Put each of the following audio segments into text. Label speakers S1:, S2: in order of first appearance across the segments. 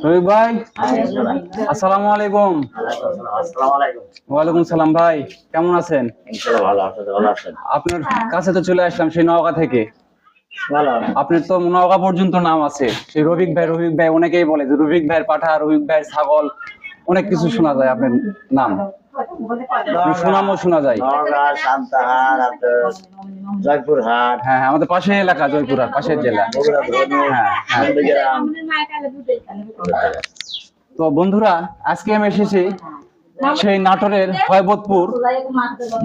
S1: রবিক ভাই আসসালামু আলাইকুম। ওয়ালাইকুম সালাম ভাই কেমন আছেন? আপনার কাছে তো চলে আসলাম সেই নওগাঁ থেকে। আপনার তো নওগাঁ পর্যন্ত নাম আছে। সেই রবিক ভাই রবিক ভাই অনেকেই বলে যে রবিক ভাইয়ের পাঠা রবিক ভাইয়ের ছাগল অনেক কিছু শোনা যায় আপনার নাম। সুনামও শোনা যায়।
S2: জয়পুরহাট
S1: হ্যাঁ হ্যাঁ আমাদের পাশের এলাকা জয়পুরহাট পাশের জেলা। হ্যাঁ হ্যাঁ। তো বন্ধুরা আজকে আমি এসেছি সেই নাটোরের হয়বতপুর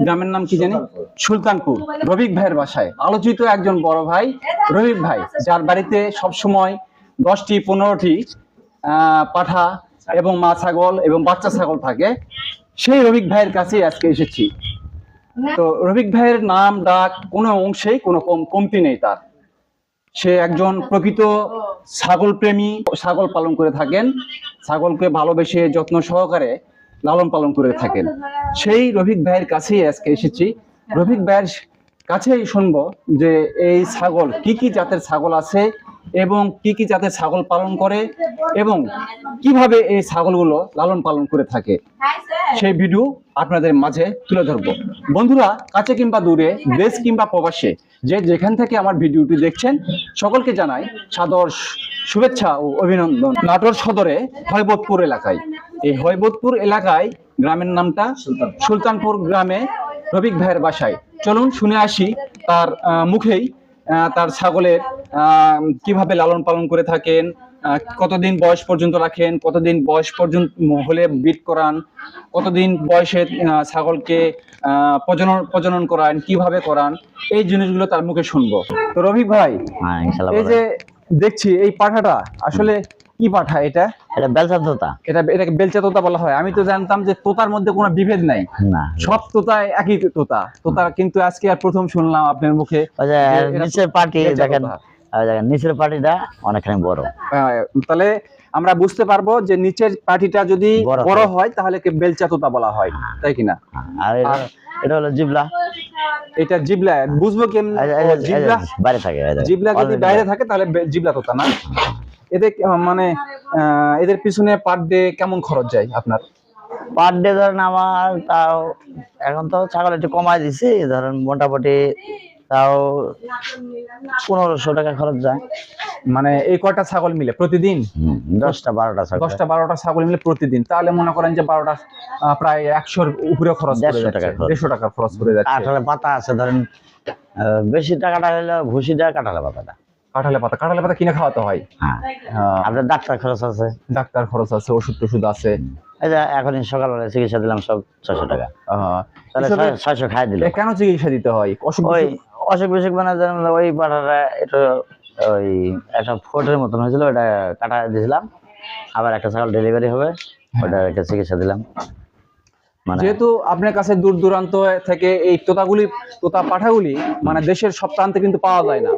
S1: গ্রামের নাম কি জানি? সুলতানপুর। রবিক ভাইয়ের বাসায়। আলোচিত একজন বড় ভাই রবিক ভাই যার বাড়িতে সব সময় দশটি পনেরোটি আহ, পাঠা এবং মা ছাগল এবং বাচ্চা ছাগল থাকে। সেই রবিক ভাইয়ের কাছে আজকে এসেছি। তো রবিক ভাইয়ের নাম ডাক কোনো অংশেই কোনো কম কমতি নেই তার। সে একজন প্রকৃত ছাগল প্রেমী ছাগল পালন করে থাকেন ছাগলকে ভালোবেসে যত্ন সহকারে লালন পালন করে থাকেন। সেই রফিক ভাইয়ের কাছেই আজকে এসেছি। রফিক ভাইয়ের কাছেই শুনব যে এই ছাগল কি কি জাতের ছাগল আছে এবং কি কি জাতের ছাগল পালন করে এবং কীভাবে এই ছাগলগুলো লালন পালন করে থাকে, সেই ভিডিও আপনাদের মাঝে তুলে ধরবো। বন্ধুরা, কাছে কিংবা দূরে, দেশ কিংবা প্রবাসে, যে যেখান থেকে আমার ভিডিওটি দেখছেন, সকলকে জানাই সাদর শুভেচ্ছা ও অভিনন্দন। নাটোর সদরে হয়বতপুর এলাকায়। এই হয়বতপুর এলাকায় গ্রামের নামটা সুলতানপুর গ্রামে রবিক ভাইয়ের বাসায়। চলুন শুনে আসি তার মুখেই তার ছাগলের কীভাবে লালন পালন করে থাকেন কতদিন বয়স পর্যন্ত রাখেন? কতদিন বয়স পর্যন্ত হলে বিট করান? কতদিন বয়সে ছাগলকে প্রজনন প্রজনন করান? কীভাবে করান? এই জিনিসগুলো তার মুখে শুনব। তো রবিক ভাই
S2: হ্যাঁ
S1: এই যে দেখছি এই পাঠাটা আসলে কি পাঠা এটা?
S2: এটা বেলচা তোতা।
S1: এটা এটাকে বেলচা তোতা বলা হয়। আমি তো জানতাম যে তোতার মধ্যে কোনো বিভেদ নাই।
S2: না।
S1: সব তোতা একই তোতা। তোতা কিন্তু আজকে আর প্রথম শুনলাম আপনার মুখে
S2: যে পার্টি দেখেন। দেখেন নিচের পার্টিটা অনেকখানি বড়।
S1: তাহলে আমরা বুঝতে পারব যে নিচের পাটিটা যদি
S2: বড় হয়।
S1: হয় তাহলে কি বেলচা তোতা বলা হয় তাই কিনা
S2: আর এটা- হলো জিবলা।
S1: এটা জিবলা বুঝব কেমন জিবলা
S2: বাইরে থাকে
S1: জিবলা যদি বাইরে থাকে তাহলে জিবলা তোতা না? এদের মানে এদের পিছনে পার ডে কেমন খরচ যায় আপনার?
S2: পার ডে ধরেন আমার তাও এখন তো ছাগল একটু কমাই দিছি ধরেন মোটামুটি তাও পনেরোশো টাকা খরচ যায়।
S1: মানে এই কয়টা ছাগল মিলে প্রতিদিন?
S2: দশটা বারোটা ছাগল।
S1: দশটা বারোটা ছাগল মিলে প্রতিদিন। তাহলে মনে করেন যে বারোটা প্রায় একশোর উপরে খরচ
S2: দেড়শো টাকা খরচ।
S1: দেড়শো টাকা খরচ করে যাচ্ছে।
S2: কাঁঠালের পাতা আছে ধরেন বেশি টাকাটা হলো ভুসিটা কাঁঠালের পাতাটা।
S1: কাঁঠালে পাতা কাঁঠালে পাতা কিনে খাওয়াতে হয়।
S2: হ্যাঁ। আপনার ডাক্তার খরচ আছে?
S1: ডাক্তার খরচ আছে ওষুধ টষুধ আছে।
S2: এখন সকালবেলা চিকিৎসা দিলাম সব ছয়শো টাকা। তাহলে ছয়শো খাই দিল।
S1: কেন চিকিৎসা দিতে হয়? অসুখ
S2: অসুখ বিসুখ মানে ওই পাঠাটা একটু ওই একটা ফোটের মতন হয়েছিল ওটা কাটা দিয়েছিলাম। আবার একটা ছাগল ডেলিভারি হবে ওটা একটা চিকিৎসা দিলাম। মানে
S1: যেহেতু আপনার কাছে দূর দূরান্ত থেকে এই তোতাগুলি তোতা পাঠাগুলি মানে দেশের সব প্রান্তে কিন্তু পাওয়া যায় না।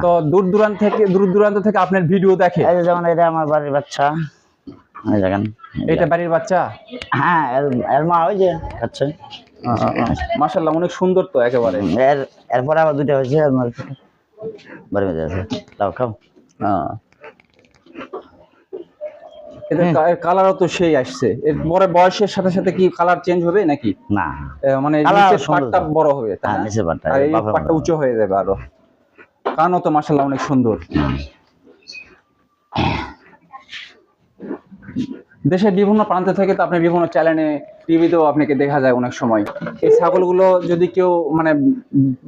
S1: তো দূর দূরান্ত থেকে দূর দূরান্ত থেকে আপনার ভিডিও দেখে।
S2: যেমন এটা আমার বাড়ির বাচ্চা এই দেখেন
S1: এটা বাড়ির বাচ্চা?
S2: হ্যাঁ এর- মা ওই যে খাচ্ছে।
S1: মাশাল্লাহ অনেক সুন্দর তো একেবারে।
S2: এর এরপরে আবার দুইটা হয়েছে আর মার বাড়ির মধ্যে আছে লাও খাও।
S1: এদের কালারও তো সেই আসছে। এর পরে বয়সের সাথে সাথে কি কালার চেঞ্জ হবে নাকি?
S2: না।
S1: মানে নিচের পাটটা বড় হবে তাই
S2: হ্যাঁ? নিচের পাটটা
S1: আর এই পাটটা উঁচু হয়ে যাবে আরও। কানও তো মাশাল্লাহ অনেক সুন্দর। দেশের বিভিন্ন প্রান্ত থেকে তো আপনি বিভিন্ন চ্যানেলে টিভিতেও আপনাকে দেখা যায় অনেক সময়। এই ছাগলগুলো যদি কেউ মানে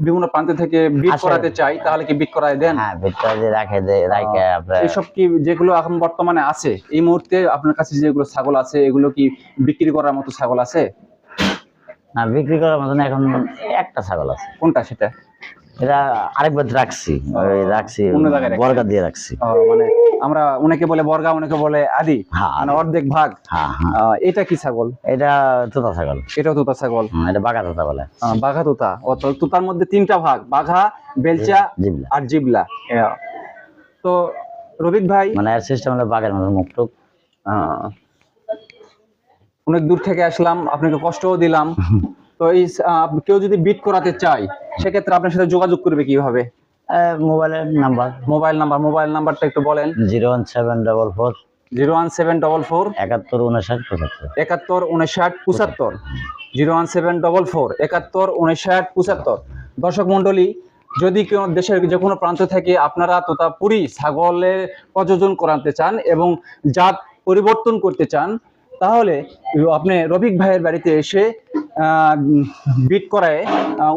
S1: বিভিন্ন প্রান্ত থেকে বিট করাতে চায় তাহলে কি বিট করায় দেন?
S2: হ্যাঁ ভিতরে যে রাখে দেয় রাখে আপনার।
S1: এইসব কি যেগুলো এখন বর্তমানে আছে এই মুহূর্তে আপনার কাছে যেগুলো ছাগল আছে এগুলো কি বিক্রি করার মতো ছাগল আছে?
S2: না বিক্রি করার মতন এখন একটা ছাগল আছে।
S1: কোনটা সেটা?
S2: এটা আরেকবার রাখছি রাখছি
S1: অন্য জায়গায় রাখছি।
S2: বর্গা দিয়ে রাখছি।
S1: মানে আমরা অনেকে বলে বর্গা অনেকে বলে আদি।
S2: হ্যাঁ
S1: মানে অর্ধেক ভাগ।
S2: হ্যাঁ হ্যাঁ।
S1: এটা কি ছাগল?
S2: এটা তোতা ছাগল।
S1: এটাও তোতা ছাগল।
S2: এটা বাঘা তোতা বলে।
S1: বাঘা তোতা। তো তোতার মধ্যে তিনটা ভাগ বাঘা বেলচা আর জিবলা। তো রবিক ভাই
S2: মানে এর সিস্টেম হলো বাঘের মতো মুখ টুক
S1: অনেক দূর থেকে আসলাম আপনাকে কষ্টও দিলাম। তো এই কেউ যদি বিট করাতে চায় সেক্ষেত্রে আপনার সাথে যোগাযোগ করবে কীভাবে?
S2: মোবাইলের নাম্বার।
S1: মোবাইল নাম্বার মোবাইল নাম্বারটা একটু বলেন।
S2: Zero one seven double four.
S1: Zero one seven double four.
S2: একাত্তর উনষাট পঁচাত্তর।
S1: একাত্তর উনষাট পঁচাত্তর। Zero one seven double four একাত্তর উনষাট পঁচাত্তর। দর্শক মণ্ডলী যদি কেউ দেশের যে কোনো প্রান্ত থেকে আপনারা তোতাপুরি ছাগলের প্রযোজন করাতে চান এবং জাত পরিবর্তন করতে চান তাহলে আপনি রফিক ভাইয়ের বাড়িতে এসে বিট করায়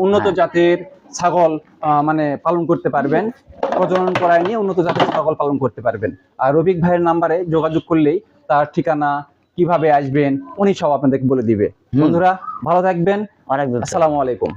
S1: উন্নত জাতের ছাগল আহ, মানে পালন করতে পারবেন প্রজনন করায় নিয়ে উন্নত জাতের ছাগল পালন করতে পারবেন। আর রবিক ভাইয়ের নাম্বারে যোগাযোগ করলেই তার ঠিকানা কীভাবে আসবেন উনি সব আপনাদেরকে বলে দিবে। বন্ধুরা ভালো থাকবেন।
S2: অনেক
S1: আসসালামু আলাইকুম।